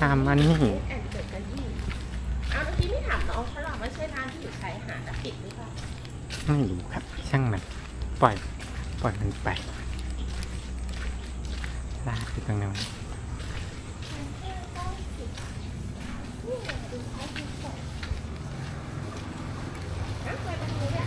ทำอันนี้แอนเกิดกันยี่เอาเมื่อกี้ไม่ถามน้องเขาหรอกว่าใช่ร้านที่อยู่ชายหาดอะปิดหรือเปล่าไม่รู้ครับ ช่างมัน ปล่อย ปล่อยมันไปลากไปตรงนั้นนะไปตรงนี้เนี่ย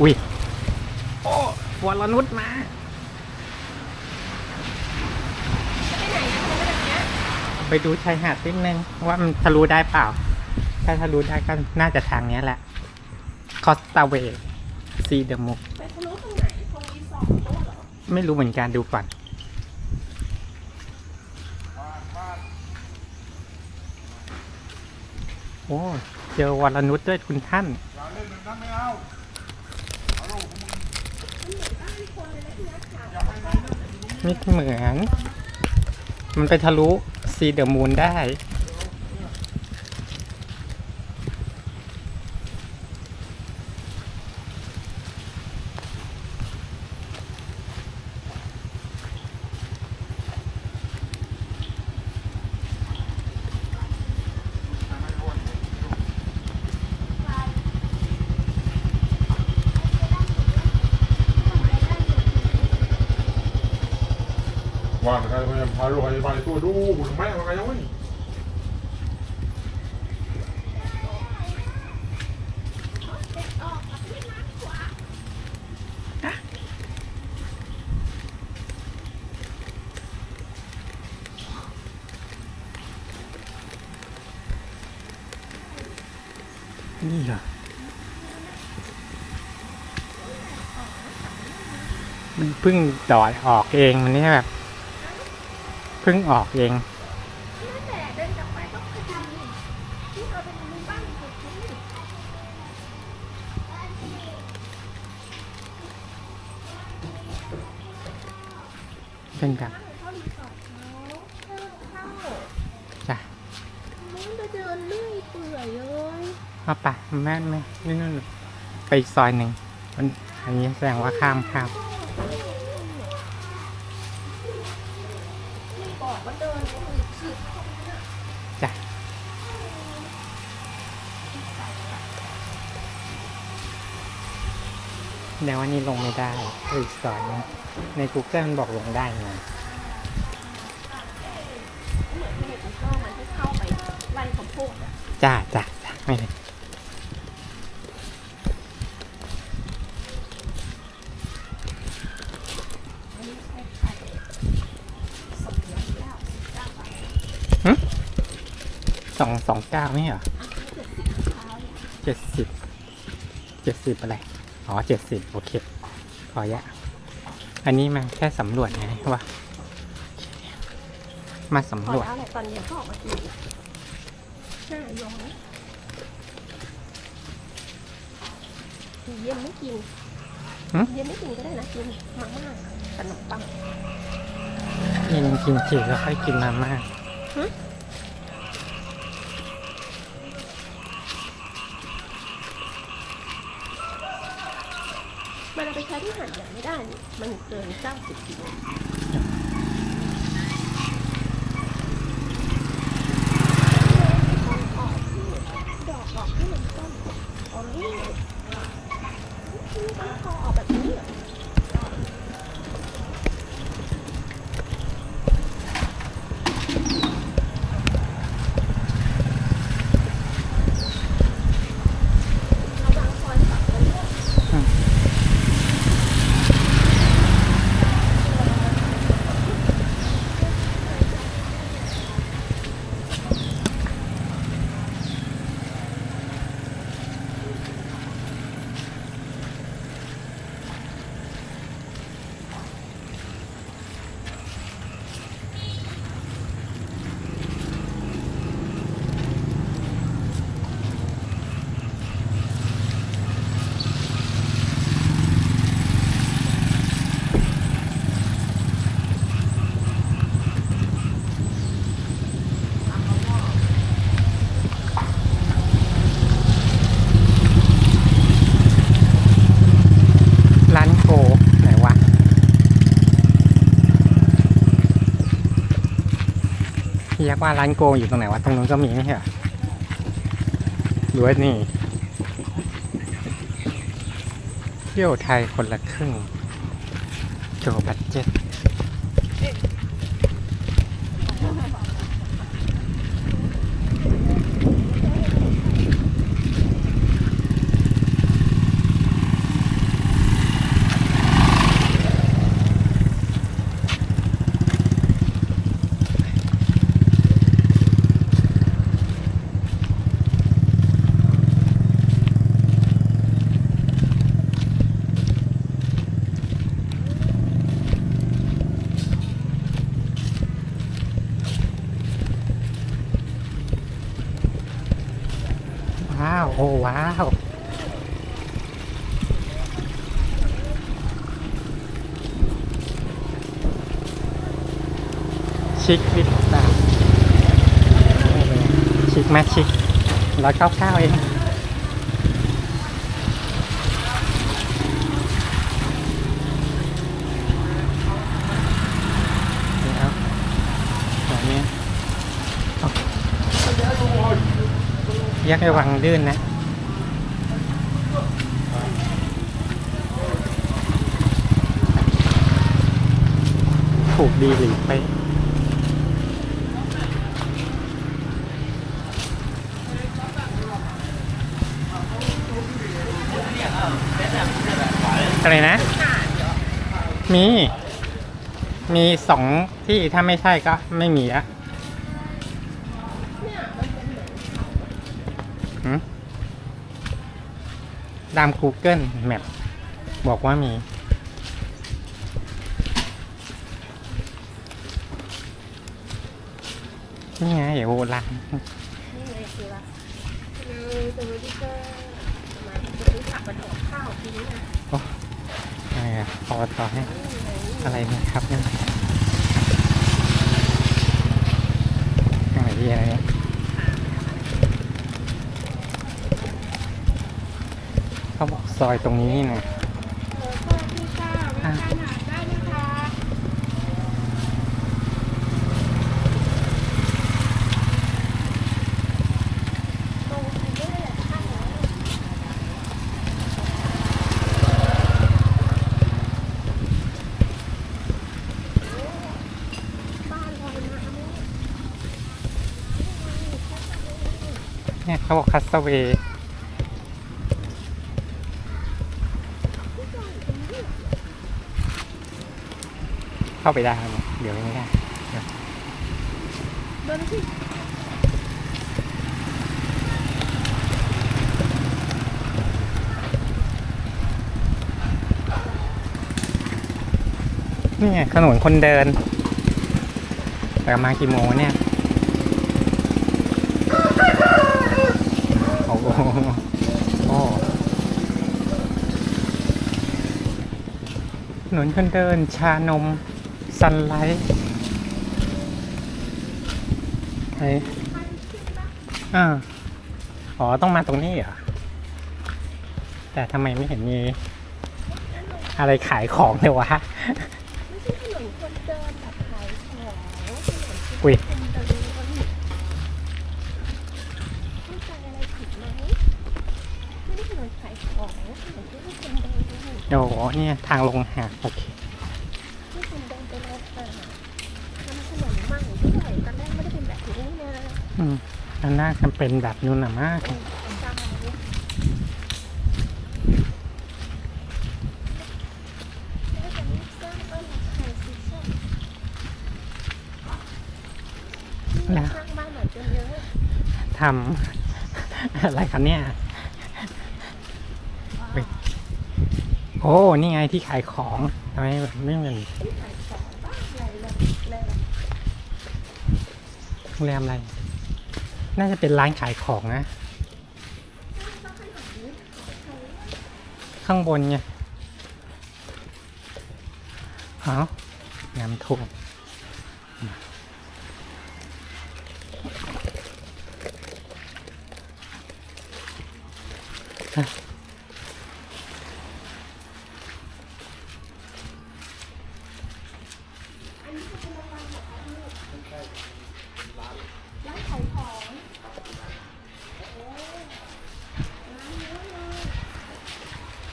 อุ้ย โอ้วรนุชมา จะไปไหนนะทำไมแบบเนี้ย ไปดูชายหาดนิดนึง ว่ามันทะลุได้เปล่า ถ้าทะลุได้ก็น่าจะทางเนี้ยแหละคอสตาเวซีเดมุกไปทะลุตรงไหนตรงรีสอร์ทโต๊ะเหรอไม่รู้เหมือนกันดูก่อนโอ้เจอวรนุชด้วยคุณท่านอย่าเล่นแบบนั้นไม่เอาเอาลูกของมึงไม่เหมือน มันไปทะลุ ซีเดอะมูนได้าแต่ใครพยายามพาลูกไปไปตัวดูบุญแม่มาไงยังไม่นี่เหรอมันเพิ่งดอดออกเอง มันนี่แบบ พิ่งออกเอง แต่เดินกลับไปต้องขยันนี่ที่เราเป็นมือบ้านสุดที่เป็นแบบเข้ารีสอร์ทเขาเข้าเข้าจ้ะนู้นจะเดินเลื่อยเปื่อยเลยเอาไปแม่แม่นี่นู่นไปอีกซอยหนึ่งมันอันนี้แสดงว่าข้ามข้ามบอกว่าเดินไปถึงขีด จ้ะ แต่ว่านี่ลงไม่ได้ไปอีกซอยหนึงใน Google มันบอกลงได้ไงเหมือนที่ในกูเกิลมันที่เข้าไปไล่ข้าวโพดอะจ้าจ้าจ้าไม่เลยสมยศแล้วเก้าบาทสองสองเก้าไม่เหรอเจ็ดสิบเท้าเจ็ดสิบเจ็ดสิบอะไร อ๋อเจ็ดสิบโอเคขอยะอันนี้มาแค่สำรวจไงว่ามาพอสำรวจแล้วแหละตอนเย็นก็ออกมากินอีกหน้าย้อนเย็นไม่กินหึเย็นไม่กินก็ได้นะกินมาม่าขนมปังกินกินจีแล้วค่อยกินมาม่า หึมันเอาไปใช้ที่หันยังไม่ได้นี่มันเกินเก้าสิบกิโลดอกออกที่มันต้นออรี่นี่มันพอออกแบบนี้เหรอเอาบางซอยตัดกันด้วย อืม เรีย กว่าร้านโกงอยู่ตรงไหนวะตรงนู้นก็มีไม่ใช่เหรอหรือว่านี่ เที่ยวไทยคนละครึ่งโจบัตเจ็ต โอ้ว้าวชิควิดตาชิคไหมชิคร้อยเก้าเก้าเองยวแบบนี้เอาแยกระวังดื้นนะ กดีหรือไปอะไรนะ มี มีสองที่ถ้าไม่ใช่ก็ไม่มีอะหืมตาม Google Map บอกว่ามี นี่ไงโอ้ร้านนี่เลยคือว่าเลยสวัสดีค่ะมาจะซื้อผักมาถอดข้าวกินนะอะไรอะพอต่อให้อะไรเนะครับเนี่ยอะไรที่อะไรเนี่ยเขาบอกซอยตรงนี้นี่นะ เออสวัสดีค่ะมาทานอาหารได้นะคะตรงนี้เลยแหละข้างหลังบ้านลอยน้ำ เขาบอกคัสเวย์เข้าไปได้ไหมเดี๋ยวไม่ได้เดินสินี่ไงถนนคนเดิน แต่มากี่โมงเนี่ย โอ้โหโอ้ถ นนคนเดิน ชานมซันไลท์ไอ้อ่าอ๋อ ต้องมาตรงนี้เหรอ แต่ทำไมไม่เห็นมี อะไรขายของเลยวะ ไม่ใช่ถนนคนเดินแบบขายของถนนที่อุ้ยคนเดินเข้าใจอะไรผิดไหมไม่ได้ถนนขายของถนนที่ให้คนเดินที่โอ้โหเนี่ยทางลงหาดโอเคคนเดินไปรถอะมันนนใหม่ด้วยตอนแรกไม่ได้เป็นแบบนี้นะอืมอันน่าจะเป็นแบบนู้นนะมาก จำแล้วจะมีเส้นเอิ้นไข่ซีซั่นนี่ข้างบ้านหน่อยจนเยอะทำ อะไรครับเนี่ยเฮ้ย โอ้นี่ไงที่ขายของทำไมไม่เหมือนโรงแรมอะไร น่าจะเป็นร้านขายของนะ ข้างบนไงเอาน้ำท่วมอะ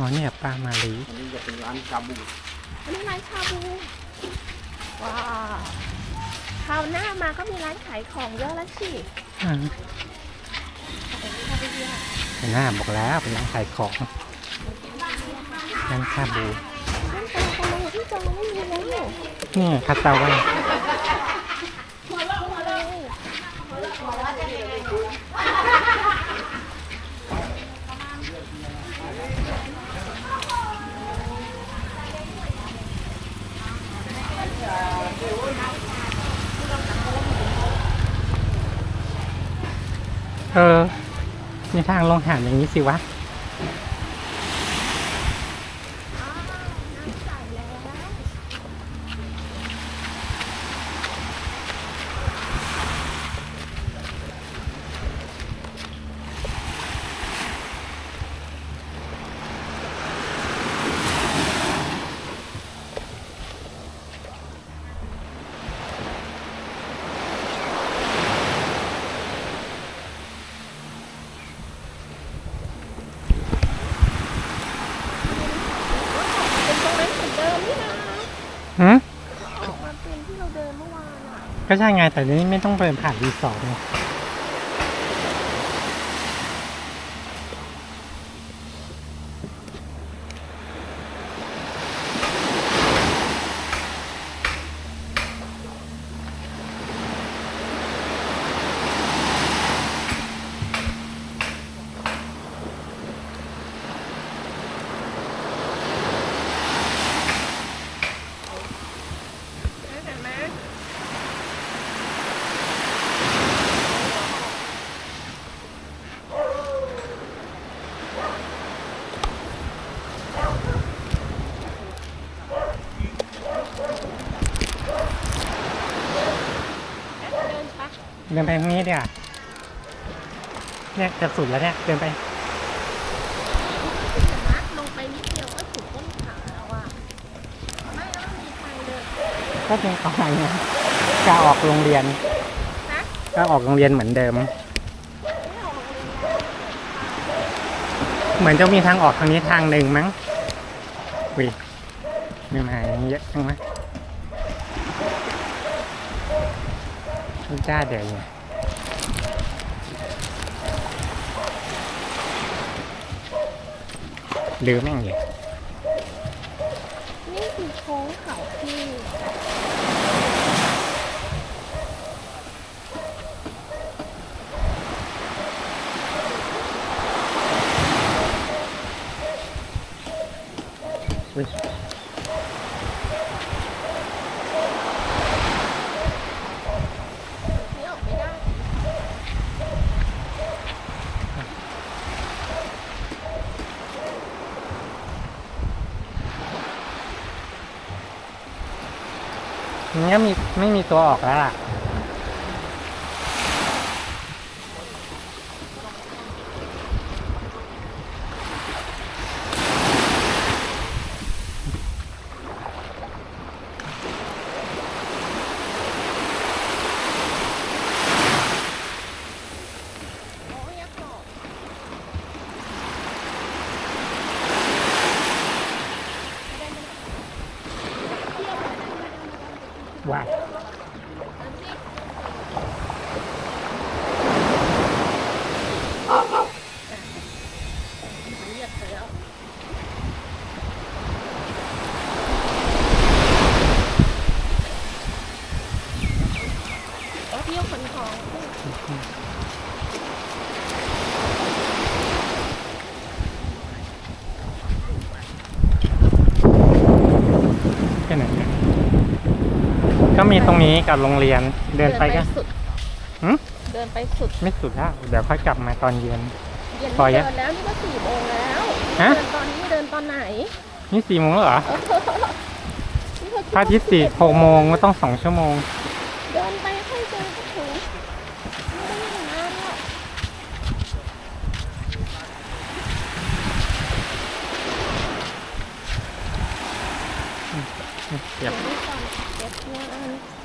อ๋อเนี่ยปลามาลีอันนี้จะเป็นร้านชาบูอันนี้ร้านชาบู ว้าวคราวหน้ามาก็มีร้านขายของเยอะแล้วสิอ่าขายชาบูเยอะเห็นหน้าบอกแล้วเป็นร้านขายของร้านชาบูนั่นตรงตรงที่จองไม่มีแล้วอยู่นี่คาตาไว เออ มีทางลงหาดอย่างนี้สิวะ เป็นตรงนั้นเหมือนเดิมนี่นะ หืม ออกมาเป็นที่เราเดินเมื่อวานอะ ก็ใช่ไงแต่นี้ไม่ต้องไปผ่านรีสอร์ท เดินไปตรงนี้เดี๋ยวาเนี่ยจะสุดแล้วเนี่ยเดินไป นะลงไปนิดเดียวก็ถึงต้นขาแล้วอะไม่แล้วมันมีทางเดิน ก็เป็นเอาไงนะจะออกโรงเรียนฮะก็ออกโรงเรียนเหมือนเดิม ไม่ออกเลยนะเหมือนจะมีทางออกทางนี้ทางหนึ่งมั้งวิไม่มาอย่างนี้เยอะจังวะ ไม่กล้าเดินไงลืมแม่งเลยนี่คือโค้งเขาที่อุ๊ย นี่ออกไม่ได้ มันก็มีไม่มีตัวออกแล้วล่ะ โอ้ยยักษ์หลอก ว่า เหยียบไปแล้วโอ้เที่ยวขนของขึ้น แค่ไหนเนี่ยก็มี ตรงนี้กับโรงเรียนเดินไปก็สุดหึเดินไปสุดไม่สุดแล้วเดี๋ยวค่อยกลับมาตอนเย็น เย็นปล่อยเดิอะนแล้วนี่ก็สี่โมงแล้วฮะ เดินตอนนี้เดินตอนไหนนี่สี่โมงแล้วเหรอนี่เธอคิดพระอาทิตย์สี่หกโมงก็ต้องสองชั่วโมง เดินไปค่อยเดินก็ถึงไม่ได้อย่างนั้นหรอกเดี๋ยว เ